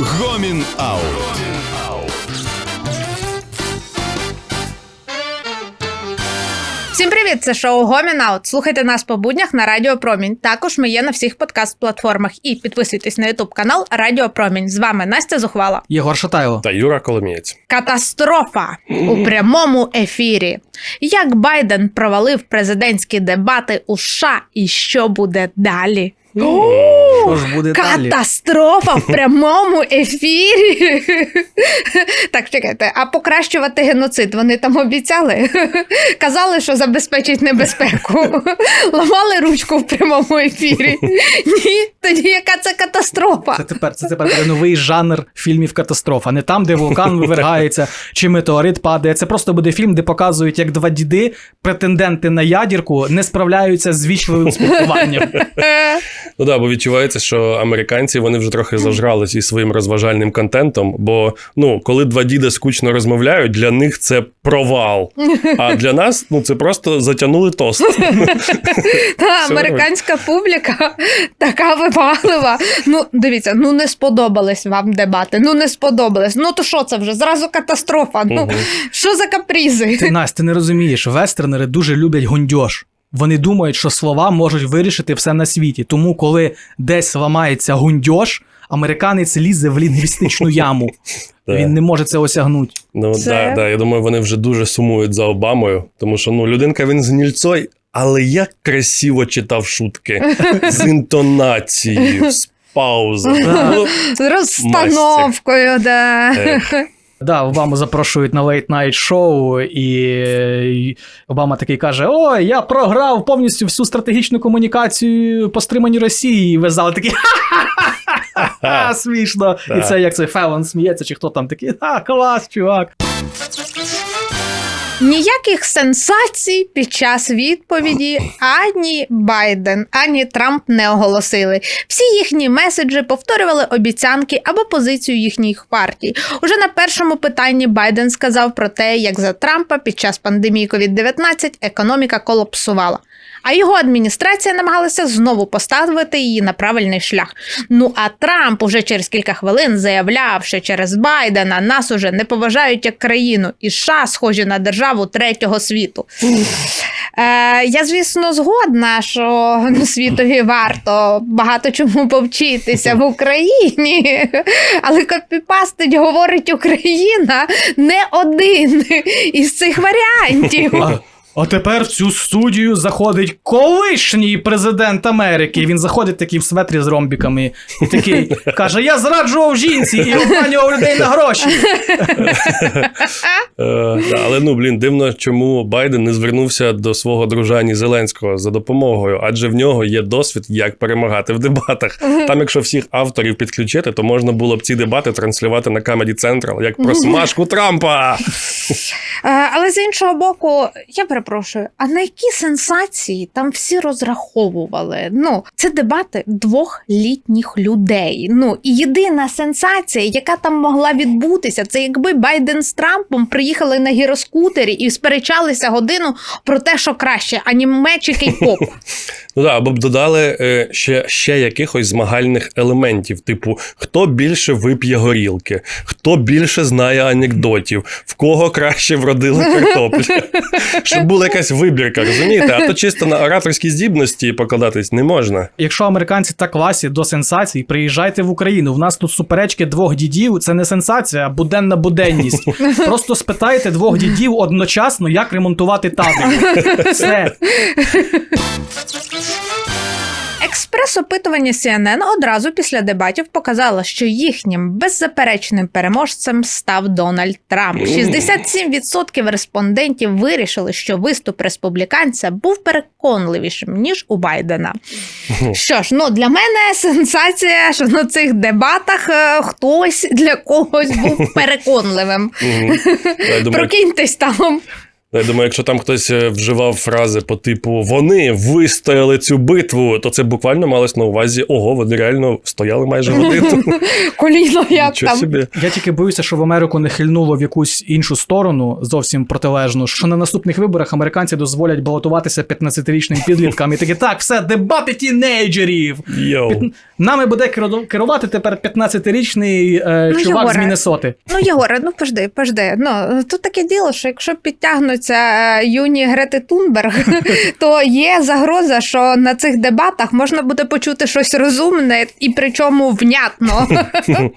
Гомін Аут. Всім привіт! Це шоу Гомін Аут. Слухайте нас по буднях на Радіо Промінь. Також ми є на всіх подкаст-платформах. І підписуйтесь на Ютуб канал Радіо Промінь. З вами Настя Зухвала. Єгор Шатайло. Та Юра Коломієць. Катастрофа у прямому ефірі. Як Байден провалив президентські дебати у США і що буде далі? Що ж буде далі? Катастрофа в прямому ефірі. Так, чекайте, а покращувати геноцид вони там обіцяли? Казали, що забезпечить небезпеку. Ламали ручку в прямому ефірі. Ні, тоді яка це катастрофа? Це тепер це тепер новий жанр фільмів катастрофа. Не там, де вулкан вивергається чи метеорит падає. Це просто буде фільм, де показують, як два діди, претенденти на ядірку, не справляються з вічливим спілкуванням. Ну да, бо відчувається, що американці вони вже трохи зажрались із своїм розважальним контентом. Бо ну, коли два діди скучно розмовляють, для них це провал. А для нас ну це просто затягнули тост. Та американська публіка така вибаглива. Ну, дивіться, ну не сподобались вам дебати. Ну не сподобались. Ну то що це вже? Зразу катастрофа. Ну що за капризи? Ти Настя, ти не розумієш, вестернери дуже люблять гундьош. Вони думають, що слова можуть вирішити все на світі. Тому, коли десь ламається гундьош, американець лізе в лінгвістичну яму. Він не може це осягнути. Ну Це- да, да, я думаю, вони вже дуже сумують за Обамою, тому що ну людинка він з гнільцой, але як красиво читав шутки з інтонацією, з паузами. Да. Ну, З розстановкою, да. Да, Обаму запрошують на лейт найт шоу, і Обама такий каже: О, я програв повністю всю стратегічну комунікацію по стриманню Росії. І ви зали такі ха-ха-ха, смішно. І це як це Фелон сміється, чи хто там такий, а, клас, чувак. Ніяких сенсацій під час відповіді ані Байден, ані Трамп не оголосили. Всі їхні меседжі повторювали обіцянки або позицію їхніх партій. Уже на першому питанні Байден сказав про те, як за Трампа під час пандемії COVID-19 економіка колапсувала. А його адміністрація намагалася знову поставити її на правильний шлях. Ну а Трамп уже через кілька хвилин заявляв, що через Байдена нас уже не поважають як країну, і США схожі на державу третього світу. Е, я, звісно, згодна, що світові варто багато чому повчитися в Україні, але копіпастить говорить Україна не один із цих варіантів. А, тепер в цю студію заходить колишній президент Америки. Він заходить такий в светрі з ромбіками і такий каже: Я зраджував жінці і обманював людей на гроші. Е, але ну блін, дивно, чому Байден не звернувся до свого дружані Зеленського за допомогою, адже в нього є досвід, як перемагати в дебатах. Там, якщо всіх авторів підключити, то можна було б ці дебати транслювати на Comedy Central, як про смажку Трампа. Е, Але з іншого боку, я перепрошую, а на які сенсації там всі розраховували? Ну, це дебати двох літніх людей. Ну і єдина сенсація, яка там могла відбутися, це якби Байден з Трампом приїхали на гіроскутері і сперечалися годину про те, що краще, аніме чи кей-поп. Ну да, або б додали е, ще, ще якихось змагальних елементів, типу, хто більше вип'є горілки, хто більше знає анекдотів, в кого краще вродили картоплю. Щоб була якась вибірка, розумієте? А то чисто на ораторські здібності покладатись не можна. Якщо американці так класі до сенсацій, приїжджайте в Україну. В нас тут суперечки двох дідів. Це не сенсація, а буденна буденність. Просто спитайте двох дідів одночасно, як ремонтувати табір. Все. Експрес-опитування CNN одразу після дебатів показало, що їхнім беззаперечним переможцем став Дональд Трамп. 67% респондентів вирішили, що виступ республіканця був переконливішим ніж у Байдена. Що ж, ну для мене сенсація, що на цих дебатах е, хтось для когось був переконливим. Прокиньтесь там. Я думаю, якщо там хтось е, вживав фрази по типу вони вистояли цю битву, то це буквально малось на увазі ого, вони реально стояли майже годину. Коліно як Нічого там. собі. Я тільки боюся, що в Америку не хильнуло в якусь іншу сторону, зовсім протилежну, що на наступних виборах американці дозволять балотуватися 15-річним підліткам. І такі так, все, дебати тінейджерів. Йоу. Під- Нами буде керу- керувати тепер 15-річний е, Ну, чувак з Міннесоти. Ну, Єгоре, ну пожди, пожди. Ну тут таке діло, що якщо підтягнуться е, юні Грети Тунберг, то є загроза, що на цих дебатах можна буде почути щось розумне і причому внятно.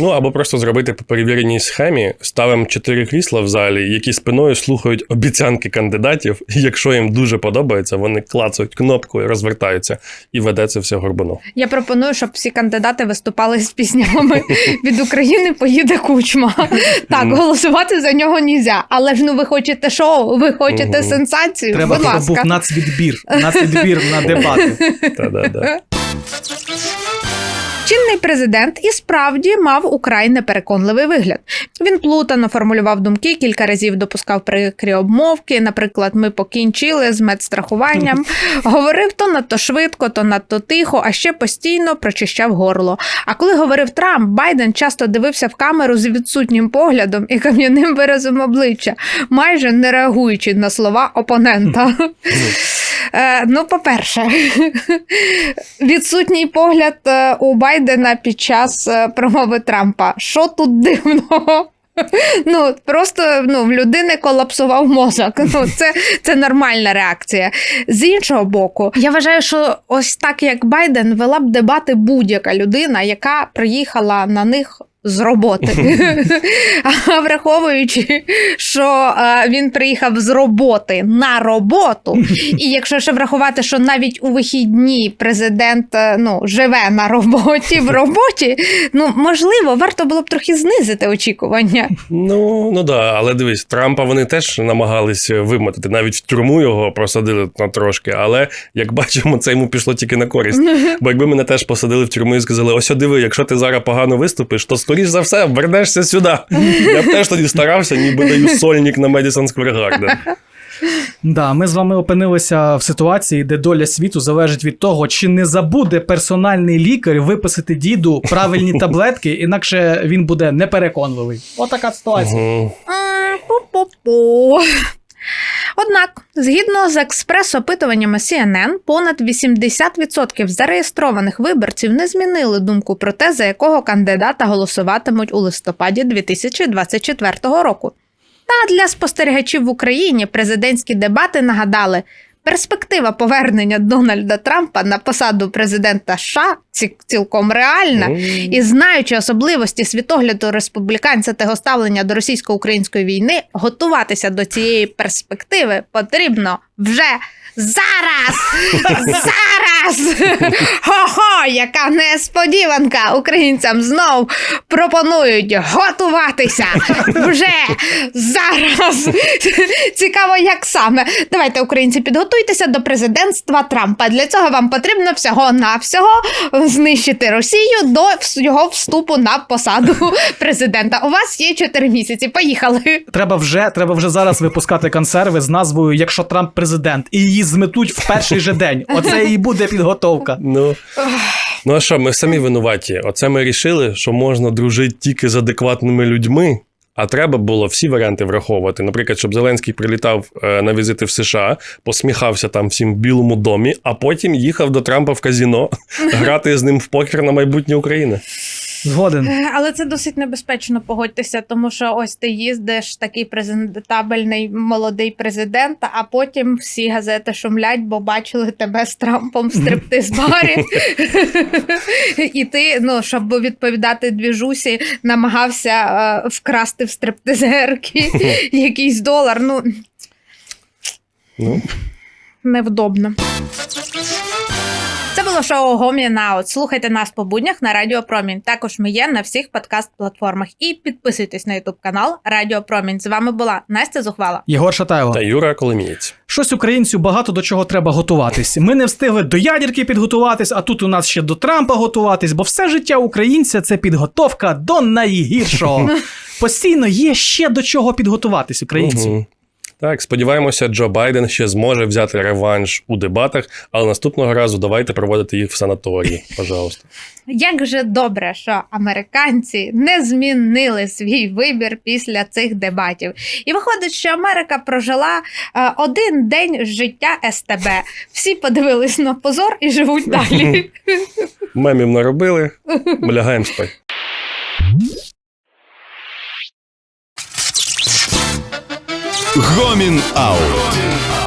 Ну або просто зробити по перевіреній схемі, ставимо чотири крісла в залі, які спиною слухають обіцянки кандидатів. І якщо їм дуже подобається, вони клацають кнопку і розвертаються, і веде це все горбуно. Я пропоную, щоб всі кандидати виступали з піснями від України поїде кучма. Так, голосувати за нього нельзя. Але ж ну ви хочете шоу, ви хочете угу. сенсацію. Треба, Будь щоб ласка. був нацвідбір. Нацвідбір на дебати. Та-да-да. Чинний президент і справді мав украй непереконливий вигляд. Він плутано формулював думки, кілька разів допускав прикрі обмовки. Наприклад, ми покінчили з медстрахуванням. Говорив то надто швидко, то надто тихо, а ще постійно прочищав горло. А коли говорив Трамп, Байден часто дивився в камеру з відсутнім поглядом і кам'яним виразом обличчя, майже не реагуючи на слова опонента. Е, ну, по-перше, відсутній погляд е, у Байдена під час е, промови Трампа. Що тут дивного? Ну, просто ну, в людини колапсував мозок. Ну, це, це нормальна реакція. З іншого боку, я вважаю, що ось так як Байден вела б дебати будь-яка людина, яка приїхала на них. З роботи, а враховуючи, що е, він приїхав з роботи на роботу, і якщо ще врахувати, що навіть у вихідні президент е, ну, живе на роботі в роботі, ну можливо, варто було б трохи знизити очікування. Ну, ну да, але дивись, Трампа вони теж намагались вимотати. Навіть в тюрму його просадили на трошки. Але як бачимо, це йому пішло тільки на користь. Бо якби мене теж посадили в тюрму і сказали: ось диви, якщо ти зараз погано виступиш, то скоріш за все вернешся сюди. Я б теж тоді старався, ніби даю сольник на Медісон Сквер Гарден. Да, ми з вами опинилися в ситуації, де доля світу залежить від того, чи не забуде персональний лікар виписати діду правильні таблетки, інакше він буде непереконливий. Отака ситуація. Пу-пу-пу. Однак, згідно з експрес-опитуваннями CNN, понад 80% зареєстрованих виборців не змінили думку про те, за якого кандидата голосуватимуть у листопаді 2024 року. Та для спостерігачів в Україні президентські дебати нагадали. Перспектива повернення Дональда Трампа на посаду президента США ці- цілком реальна, і знаючи особливості світогляду республіканця та його ставлення до російсько-української війни, готуватися до цієї перспективи потрібно вже зараз. Зараз! Хо-хо, яка несподіванка! Українцям знов пропонують готуватися вже зараз. Цікаво, як саме. Давайте, українці, підготуйтеся до президентства Трампа. Для цього вам потрібно всього-навсього знищити Росію до його вступу на посаду президента. У вас є 4 місяці. Поїхали. Треба вже, треба вже зараз випускати консерви з назвою Якщо Трамп президент, і її зметуть в перший же день. Оце і буде підготовка. Ну, ну а що, ми самі винуваті. Оце ми рішили, що можна дружити тільки з адекватними людьми. А треба було всі варіанти враховувати. Наприклад, щоб Зеленський прилітав е, на візити в США, посміхався там всім в Білому домі, а потім їхав до Трампа в казіно грати з ним в покер на майбутнє України. Згоден. Е, Але це досить небезпечно, погодьтеся, тому що ось ти їздиш такий презентабельний молодий президент, а потім всі газети шумлять, бо бачили тебе з Трампом в стриптиз-барі. І ти, ну, щоб відповідати двіжусі, намагався е, вкрасти в стриптизерки якийсь долар. Ну, Ну, невдобно. Це було шоу Гомі Наут. Слухайте нас по буднях на Радіо Промінь. Також ми є на всіх подкаст-платформах. І підписуйтесь на Ютуб канал Радіо Промінь. З вами була Настя Зухвала. Єгор Шатайло. та Юра Коломієць. Щось українцю багато до чого треба готуватись. Ми не встигли до ядерки підготуватись, а тут у нас ще до Трампа готуватись, бо все життя українця це підготовка до найгіршого. Постійно є ще до чого підготуватись українцю. Так, сподіваємося, Джо Байден ще зможе взяти реванш у дебатах, але наступного разу давайте проводити їх в санаторії, пожалуйста. Як же добре, що американці не змінили свій вибір після цих дебатів. І виходить, що Америка прожила е, один день життя СТБ. Всі подивились на позор і живуть далі. Мемів наробили, ми лягаємо спати. Гомін Аут.